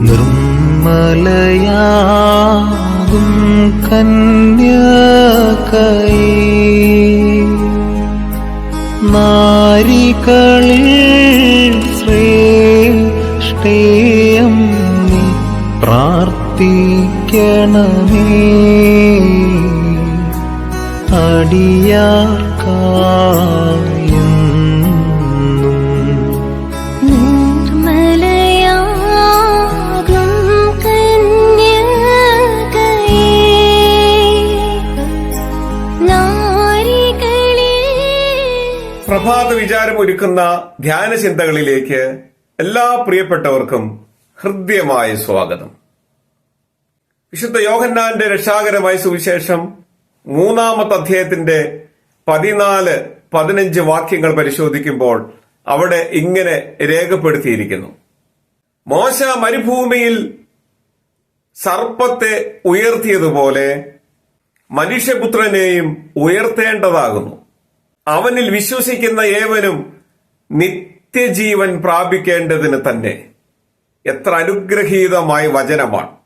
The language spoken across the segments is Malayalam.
നിർമ്മലയാകും കന്യകൈ. നാരികളിൽ ശ്രേഷ്ഠേയം നീ പ്രാർത്ഥിക്കണമേ. അടിയാർക്കായും വിചാരം ഒരുക്കുന്ന ധ്യാന ചിന്തകളിലേക്ക് എല്ലാ പ്രിയപ്പെട്ടവർക്കും ഹൃദ്യമായ സ്വാഗതം. വിശുദ്ധ യോഹന്നാന്റെ രക്ഷാകരമായ സുവിശേഷം മൂന്നാമത്തെ അധ്യായത്തിന്റെ പതിനാല് പതിനഞ്ച് വാക്യങ്ങൾ പരിശോധിക്കുമ്പോൾ അവിടെ ഇങ്ങനെ രേഖപ്പെടുത്തിയിരിക്കുന്നു. മോശ മരുഭൂമിയിൽ സർപ്പത്തെ ഉയർത്തിയതുപോലെ മനുഷ്യപുത്രനെയും ഉയർത്തേണ്ടതാകുന്നു. അവനിൽ വിശ്വസിക്കുന്ന ഏവനും നിത്യജീവൻ പ്രാപിക്കേണ്ടതിന് തന്നെ. എത്ര അനുഗ്രഹീതമായ വചനമാണ്.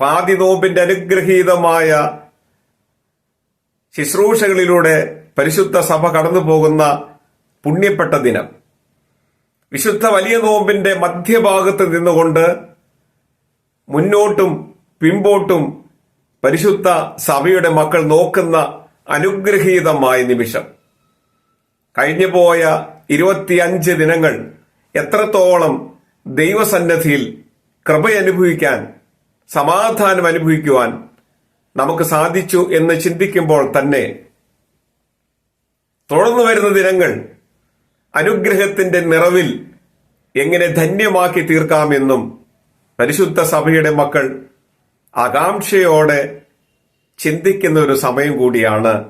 പാതിനോമ്പിന്റെ അനുഗ്രഹീതമായ ശുശ്രൂഷകളിലൂടെ പരിശുദ്ധ സഭ കടന്നു പോകുന്ന പുണ്യപ്പെട്ട ദിനം. വിശുദ്ധ വലിയ നോമ്പിന്റെ മധ്യഭാഗത്ത് നിന്നുകൊണ്ട് മുന്നോട്ടും പിമ്പോട്ടും പരിശുദ്ധ സഭയുടെ മക്കൾ നോക്കുന്ന അനുഗ്രഹീതമായ നിമിഷം. കഴിഞ്ഞു പോയ ഇരുപത്തിയഞ്ച് ദിനങ്ങൾ എത്രത്തോളം ദൈവസന്നദ്ധിയിൽ കൃപ അനുഭവിക്കാൻ സമാധാനം അനുഭവിക്കുവാൻ നമുക്ക് സാധിച്ചു എന്ന് ചിന്തിക്കുമ്പോൾ തന്നെ തുടർന്നു വരുന്ന ദിനങ്ങൾ അനുഗ്രഹത്തിന്റെ നിറവിൽ എങ്ങനെ ധന്യമാക്കി തീർക്കാമെന്നും പരിശുദ്ധ സഭയുടെ മക്കൾ ആകാംക്ഷയോടെ ചിന്തിക്കുന്ന ഒരു സമയം കൂടിയാണ്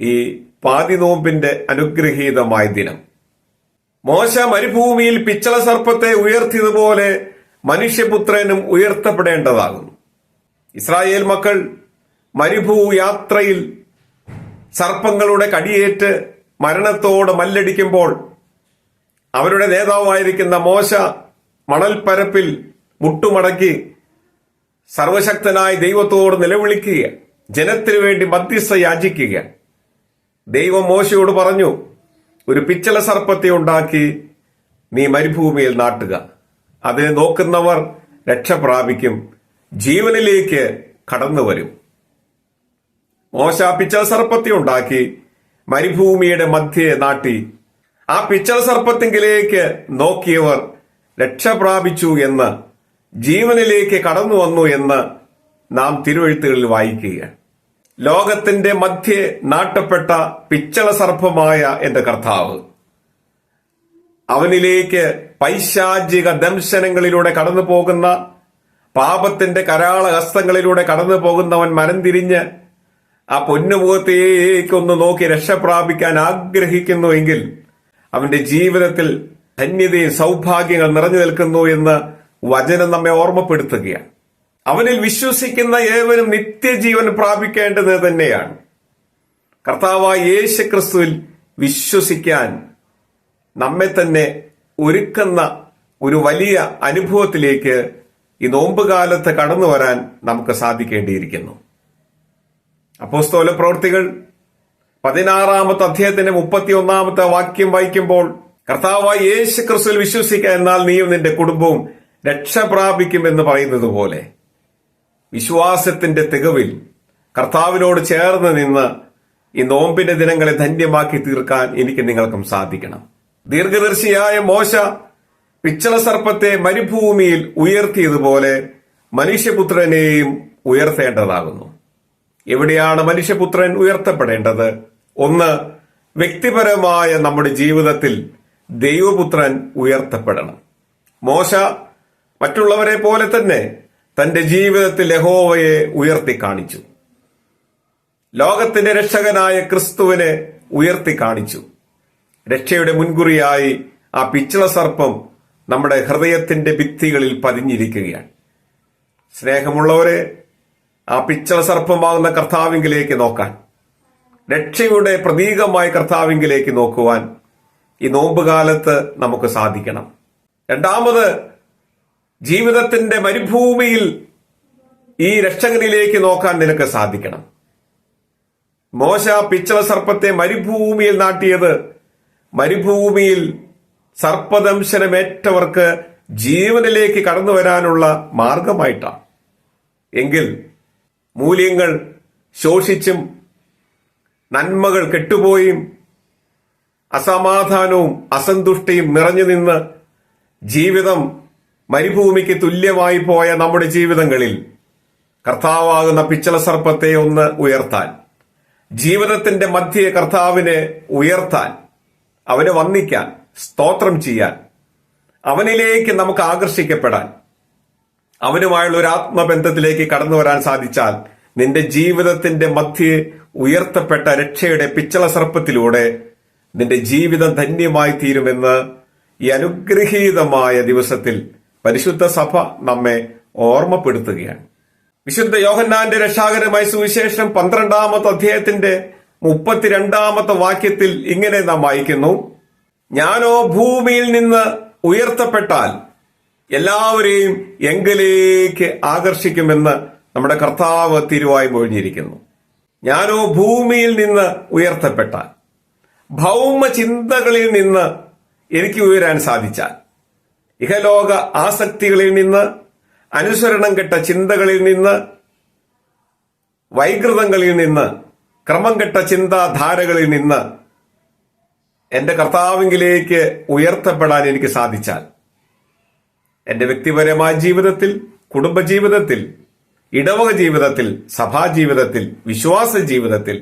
ഈ പാതിനോമ്പിന്റെ അനുഗ്രഹീതമായ ദിനം. മോശ മരുഭൂമിയിൽ പിച്ചള സർപ്പത്തെ ഉയർത്തിയതുപോലെ മനുഷ്യപുത്രനും ഉയർത്തപ്പെടേണ്ടതാകുന്നു. ഇസ്രായേൽ മക്കൾ മരുഭൂ യാത്രയിൽ സർപ്പങ്ങളുടെ കടിയേറ്റ് മരണത്തോട് മല്ലടിക്കുമ്പോൾ അവരുടെ നേതാവായിരിക്കുന്ന മോശ മണൽപ്പരപ്പിൽ മുട്ടുമടക്കി സർവശക്തനായ ദൈവത്തോട് നിലവിളിക്കുക ജനത്തിനു വേണ്ടി മധ്യസ്ഥ യാചിക്കുക ദൈവം മോശയോട് പറഞ്ഞു ഒരു പിച്ചള സർപ്പത്തെ ഉണ്ടാക്കി നീ മരുഭൂമിയിൽ നാട്ടുക. അതിനെ നോക്കുന്നവർ രക്ഷ പ്രാപിക്കും. ജീവനിലേക്ക് കടന്നു വരും. മോശ പിച്ചള സർപ്പത്തെ ഉണ്ടാക്കി മരുഭൂമിയുടെ മധ്യയെ നാട്ടി. ആ പിച്ചള സർപ്പത്തിങ്കിലേക്ക് നോക്കിയവർ രക്ഷ പ്രാപിച്ചു എന്ന് ജീവനിലേക്ക് കടന്നു വന്നു എന്ന് നാം തിരുവഴുത്തുകളിൽ വായിക്കുകയാണ്. ലോകത്തിന്റെ മധ്യേ നാട്ടപ്പെട്ട പിച്ചള സർപ്പമായ എന്റെ കർത്താവ് അവനിലേക്ക് പൈശാചിക ദംശനങ്ങളിലൂടെ കടന്നു പോകുന്ന പാപത്തിന്റെ കരാള ഹസ്തങ്ങളിലൂടെ കടന്നു പോകുന്നവൻ മനം തിരിഞ്ഞ് ആ പൊന്നുമുഖത്തേക്കൊന്ന് നോക്കി രക്ഷപ്രാപിക്കാൻ ആഗ്രഹിക്കുന്നുവെങ്കിൽ അവന്റെ ജീവിതത്തിൽ ധന്യതയും സൗഭാഗ്യങ്ങൾ നിറഞ്ഞു നിൽക്കുന്നു എന്ന് വചനം നമ്മെ ഓർമ്മപ്പെടുത്തുകയാണ്. അവനിൽ വിശ്വസിക്കുന്ന ഏവരും നിത്യജീവൻ പ്രാപിക്കേണ്ടത് തന്നെയാണ്. കർത്താവായ യേശു ക്രിസ്തുവിൽ വിശ്വസിക്കാൻ നമ്മെ തന്നെ ഒരുക്കുന്ന ഒരു വലിയ അനുഭവത്തിലേക്ക് ഈ നോമ്പുകാലത്ത് കടന്നു വരാൻ നമുക്ക് സാധിക്കേണ്ടിയിരിക്കുന്നു. അപ്പോസ്തോല പ്രവൃത്തികൾ പതിനാറാമത്തെ അധ്യായത്തിന്റെ മുപ്പത്തി ഒന്നാമത്തെ വാക്യം വായിക്കുമ്പോൾ കർത്താവായ യേശു ക്രിസ്തുവിൽ വിശ്വസിക്കുക എന്നാൽ നീയും നിന്റെ കുടുംബവും രക്ഷ പ്രാപിക്കുമെന്ന് പറയുന്നത് പോലെ വിശ്വാസത്തിന്റെ തികവിൽ കർത്താവിനോട് ചേർന്ന് നിന്ന് ഈ നോമ്പിന്റെ ദിനങ്ങളെ ധന്യമാക്കി തീർക്കാൻ എനിക്ക് നിങ്ങൾക്കും സാധിക്കണം. ദീർഘദർശിയായ മോശ പിച്ചള സർപ്പത്തെ മരുഭൂമിയിൽ ഉയർത്തിയതുപോലെ മനുഷ്യപുത്രനെയും ഉയർത്തേണ്ടതാകുന്നു. എവിടെയാണ് മനുഷ്യപുത്രൻ ഉയർത്തപ്പെടേണ്ടത്? ഒന്ന് വ്യക്തിപരമായ നമ്മുടെ ജീവിതത്തിൽ ദൈവപുത്രൻ ഉയർത്തപ്പെടണം. മോശ മറ്റുള്ളവരെ പോലെ തന്നെ തന്റെ ജീവിതത്തിൽ യഹോവയെ ഉയർത്തി കാണിച്ചു. ലോകത്തിന്റെ രക്ഷകനായ ക്രിസ്തുവിനെ ഉയർത്തി കാണിച്ചു. രക്ഷയുടെ മുൻകുറിയായി ആ പിച്ചള സർപ്പം നമ്മുടെ ഹൃദയത്തിന്റെ ഭിത്തികളിൽ പതിഞ്ഞിരിക്കുകയാണ്. സ്നേഹമുള്ളവരെ ആ പിച്ചള സർപ്പമാകുന്ന കർത്താവിങ്കിലേക്ക് നോക്കാൻ രക്ഷയുടെ പ്രതീകമായ കർത്താവിങ്കിലേക്ക് നോക്കുവാൻ ഈ നോമ്പുകാലത്ത് നമുക്ക് സാധിക്കണം. രണ്ടാമത് ജീവിതത്തിന്റെ മരുഭൂമിയിൽ ഈ രക്ഷകനിലേക്ക് നോക്കാൻ നിനക്ക് സാധിക്കണം. മോശ പിച്ചള സർപ്പത്തെ മരുഭൂമിയിൽ നാട്ടിയത് മരുഭൂമിയിൽ സർപ്പദംശനമേറ്റവർക്ക് ജീവനിലേക്ക് കടന്നു വരാനുള്ള മാർഗമായിട്ടാണ്. എങ്കിൽ മൂല്യങ്ങൾ ശോഷിച്ചും നന്മകൾ കെട്ടുപോയും അസമാധാനവും അസന്തുഷ്ടിയും നിറഞ്ഞു നിന്ന് ജീവിതം മരുഭൂമിക്ക് തുല്യമായി പോയ നമ്മുടെ ജീവിതങ്ങളിൽ കർത്താവാകുന്ന പിച്ചള സർപ്പത്തെ ഒന്ന് ഉയർത്താൻ ജീവിതത്തിന്റെ മധ്യേ കർത്താവിനെ ഉയർത്താൻ അവനെ വന്ദിക്കാൻ സ്തോത്രം ചെയ്യാൻ അവനിലേക്ക് നമുക്ക് ആകർഷിക്കപ്പെടാൻ അവനുമായുള്ള ഒരു ആത്മബന്ധത്തിലേക്ക് കടന്നു വരാൻ സാധിച്ചാൽ നിന്റെ ജീവിതത്തിന്റെ മധ്യേ ഉയർത്തപ്പെട്ട രക്ഷയുടെ പിച്ചള സർപ്പത്തിലൂടെ നിന്റെ ജീവിതം ധന്യമായി തീരുമെന്ന് ഈ അനുഗ്രഹീതമായ ദിവസത്തിൽ പരിശുദ്ധ സഭ നമ്മെ ഓർമ്മപ്പെടുത്തുകയാണ്. വിശുദ്ധ യോഹന്നാന്റെ രക്ഷാകരമായ സുവിശേഷം പന്ത്രണ്ടാമത്തെ അധ്യായത്തിന്റെ മുപ്പത്തിരണ്ടാമത്തെ വാക്യത്തിൽ ഇങ്ങനെ നാം വായിക്കുന്നു. ഞാനോ ഭൂമിയിൽ നിന്ന് ഉയർത്തപ്പെട്ടാൽ എല്ലാവരെയും എങ്കിലേക്ക് ആകർഷിക്കുമെന്ന് നമ്മുടെ കർത്താവ് തിരുവായി മൊഴിഞ്ഞിരിക്കുന്നു. ഞാനോ ഭൂമിയിൽ നിന്ന് ഉയർത്തപ്പെട്ടാൽ ഭൗമ ചിന്തകളിൽ നിന്ന് എനിക്ക് ഉയരാൻ സാധിച്ചാൽ ഇഹലോക ആസക്തികളിൽ നിന്ന് അനുസരണം കെട്ട ചിന്തകളിൽ നിന്ന് വൈകൃതങ്ങളിൽ നിന്ന് ക്രമം കെട്ട ചിന്താധാരകളിൽ നിന്ന് എന്റെ കർത്താവിങ്കിലേക്ക് ഉയർത്തപ്പെടാൻ എനിക്ക് സാധിച്ചാൽ എന്റെ വ്യക്തിപരമായ ജീവിതത്തിൽ കുടുംബജീവിതത്തിൽ ഇടവക ജീവിതത്തിൽ സഭാജീവിതത്തിൽ വിശ്വാസ ജീവിതത്തിൽ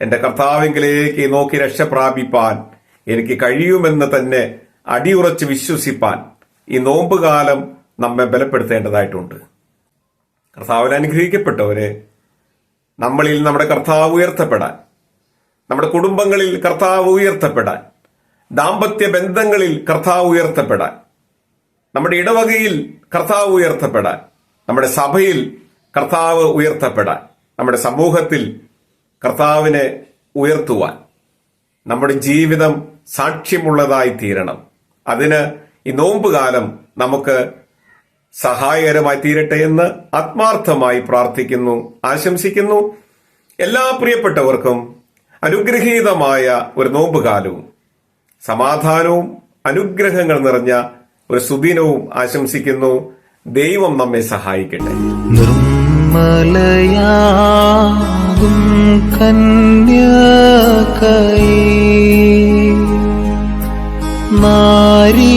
എന്റെ കർത്താവിങ്കിലേക്ക് നോക്കി രക്ഷ പ്രാപിപ്പാൻ എനിക്ക് കഴിയുമെന്ന് തന്നെ അടിയുറച്ച് വിശ്വസിപ്പാൻ ഈ നോമ്പ് കാലം നമ്മെ ബലപ്പെടുത്തേണ്ടതായിട്ടുണ്ട്. കർത്താവിൽ അനുഗ്രഹിക്കപ്പെട്ടവരെ നമ്മളിൽ നമ്മുടെ കർത്താവ് ഉയർത്തപ്പെടാൻ നമ്മുടെ കുടുംബങ്ങളിൽ കർത്താവ് ഉയർത്തപ്പെടാൻ ദാമ്പത്യ ബന്ധങ്ങളിൽ കർത്താവ് ഉയർത്തപ്പെടാൻ നമ്മുടെ ഇടവകയിൽ കർത്താവ് ഉയർത്തപ്പെടാൻ നമ്മുടെ സഭയിൽ കർത്താവ് ഉയർത്തപ്പെടാൻ നമ്മുടെ സമൂഹത്തിൽ കർത്താവിനെ ഉയർത്തുവാൻ നമ്മുടെ ജീവിതം സാക്ഷ്യമുള്ളതായി തീരണം. അതിന് ഈ നോമ്പ് കാലം നമുക്ക് സഹായകരമായി തീരട്ടെ എന്ന് ആത്മാർത്ഥമായി പ്രാർത്ഥിക്കുന്നു ആശംസിക്കുന്നു. എല്ലാ പ്രിയപ്പെട്ടവർക്കും അനുഗ്രഹീതമായ ഒരു നോമ്പ് കാലവും സമാധാനവും അനുഗ്രഹങ്ങൾ നിറഞ്ഞ ഒരു സുദിനവും ആശംസിക്കുന്നു. ദൈവം നമ്മെ സഹായിക്കട്ടെ. നിർമ്മലയാകും കന്യകൈ.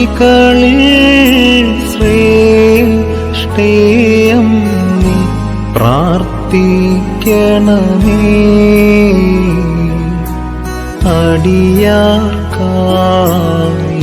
നാരികളിൽ ശ്രേഷ്ഠേയം നീ പ്രാർത്ഥിക്കണമേ. അടിയാർക്കായി